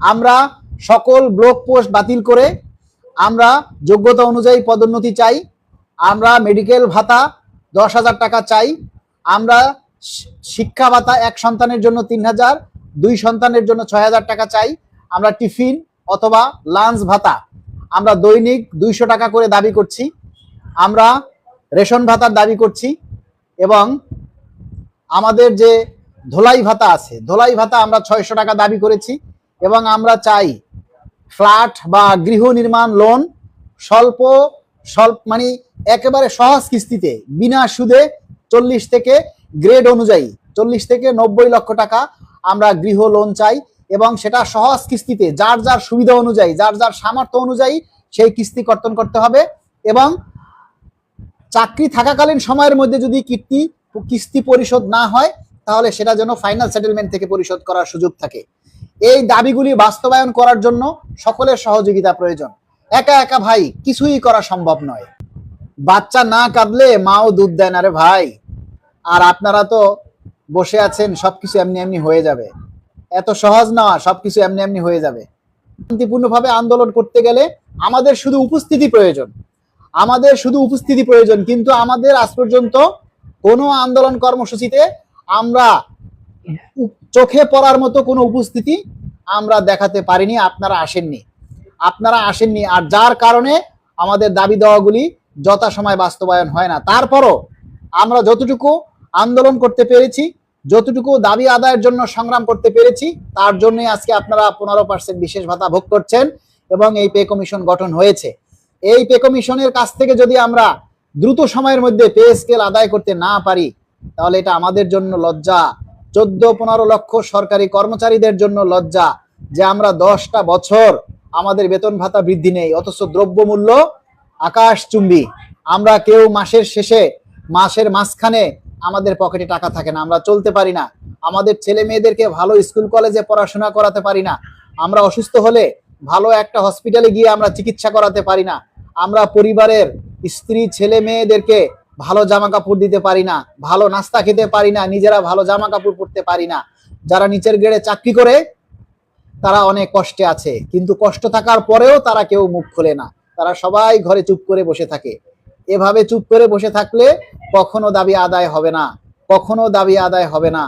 আমরা সকল block post বাতিল করে আমরা যোগ্যতা অনুযায়ী পদোন্নতি চাই, আমরা মেডিকেল ভাতা দশ হাজার টাকা চাই, আমরা শিক্ষা ভাতা এক সন্তানের জন্য তিন হাজার, দুই সন্তানের জন্য ছয় হাজার টাকা চাই, আমরা টিফিন অথবা লাঞ্চ ভাতা আমরা দৈনিক দুইশো টাকা করে দাবি করছি, আমরা রেশন ভাতার দাবি করছি এবং আমাদের যে ধোলাই ভাতা আছে, ধোলাই ভাতা আমরা ছয়শো টাকা দাবি করেছি। এবং আমরা চাই ফ্ল্যাট বা গৃহ নির্মাণ লোন স্বল্প স্বল্প মানে একেবারে সহজ কিস্তিতে, বিনা সুদে চল্লিশ থেকে গ্রেড অনুযায়ী, চল্লিশ থেকে নব্বই লক্ষ টাকা আমরা গৃহ লোন চাই এবং সেটা সহজ কিস্তিতে, যার যার সুবিধা অনুযায়ী, যার যার সামর্থ্য অনুযায়ী সেই কিস্তি কর্তন করতে হবে এবং চাকরি থাকাকালীন সময়ের মধ্যে যদি কীর্তি, কিস্তি পরিশোধ না হয়, তাহলে সেটা যেন ফাইনাল সেটেলমেন্ট থেকে পরিশোধ করার সুযোগ থাকে। এই দাবিগুলি বাস্তবায়ন করার জন্য সকলের সহযোগিতা প্রয়োজন। একা একা ভাই, কিছুই করা সম্ভব নয়। বাচ্চা না কাঁদলে মাও দুধ দেয় না রে ভাই। আর আপনারা তো বসে আছেন, সবকিছু এমনি এমনি হয়ে যাবে। এত সহজ না, সবকিছু এমনি এমনি হয়ে যাবে। শান্তিপূর্ণভাবে আন্দোলন করতে গেলে আমাদের শুধু উপস্থিতি প্রয়োজন। আমাদের শুধু উপস্থিতি প্রয়োজন, কিন্তু আমাদের আজ পর্যন্ত কোনো আন্দোলন কর্মসূচিতে আমরা চোখে পড়ার মতো কোনো উপস্থিতি আমরা দেখাতে পারিনি, আপনারা আসেননি। আপনারা আসেননি, আর যার কারণে আমাদের দাবি দেওয়াগুলি যথাসময় বাস্তবায়ন হয় না। তারপরও আমরা যতটুকু আন্দোলন করতে পেরেছি, যতটুকু দাবি আদায়ের জন্য সংগ্রাম করতে পেরেছি, তার জন্যই আজকে আপনারা পনেরো পার্সেন্ট বিশেষ ভাতা ভোগ করছেন এবং এই পে কমিশন গঠন হয়েছে। এই পে কমিশনের কাছ থেকে যদি আমরা দ্রুত সময়ের মধ্যে পে স্কেল আদায় করতে না পারি, তাহলে এটা আমাদের জন্য লজ্জা চোদ্দ, পনেরো লক্ষ সরকারি কর্মচারীদের জন্য লজ্জা যে আমরা দশটা বছর আমাদের বেতন ভাতা বৃদ্ধি নেই, অথচ দ্রব্যমূল্য আকাশ চুম্বি আমরা কেউ মাসের শেষে, মাসের মাঝখানে আমাদের পকেটে টাকা থাকে না, আমরা চলতে পারি না। আমাদের ছেলে মেয়েদেরকে ভালো স্কুল, কলেজে পড়াশোনা করাতে পারি না। আমরা অসুস্থ হলে ভালো একটা হসপিটালে গিয়ে আমরা চিকিৎসা করাতে পারি না। আমরা পরিবারের স্ত্রী, ছেলে, মেয়েদেরকে ভালো জামা কাপড় দিতে পারি না, ভালো নাস্তা খেতে পারি না, নিজেরা ভালো জামা কাপড় পরতে পারি না। যারা নিচের গেড়ে চাকরি করে, তারা অনেক কষ্টে আছে, কিন্তু কষ্ট থাকার পরেও তারা কেউ মুখ খোলে না। তারা সবাই ঘরে চুপ করে বসে থাকে। এভাবে চুপ করে বসে থাকলে কখনো দাবি আদায় হবে না, কখনো দাবি আদায় হবে না।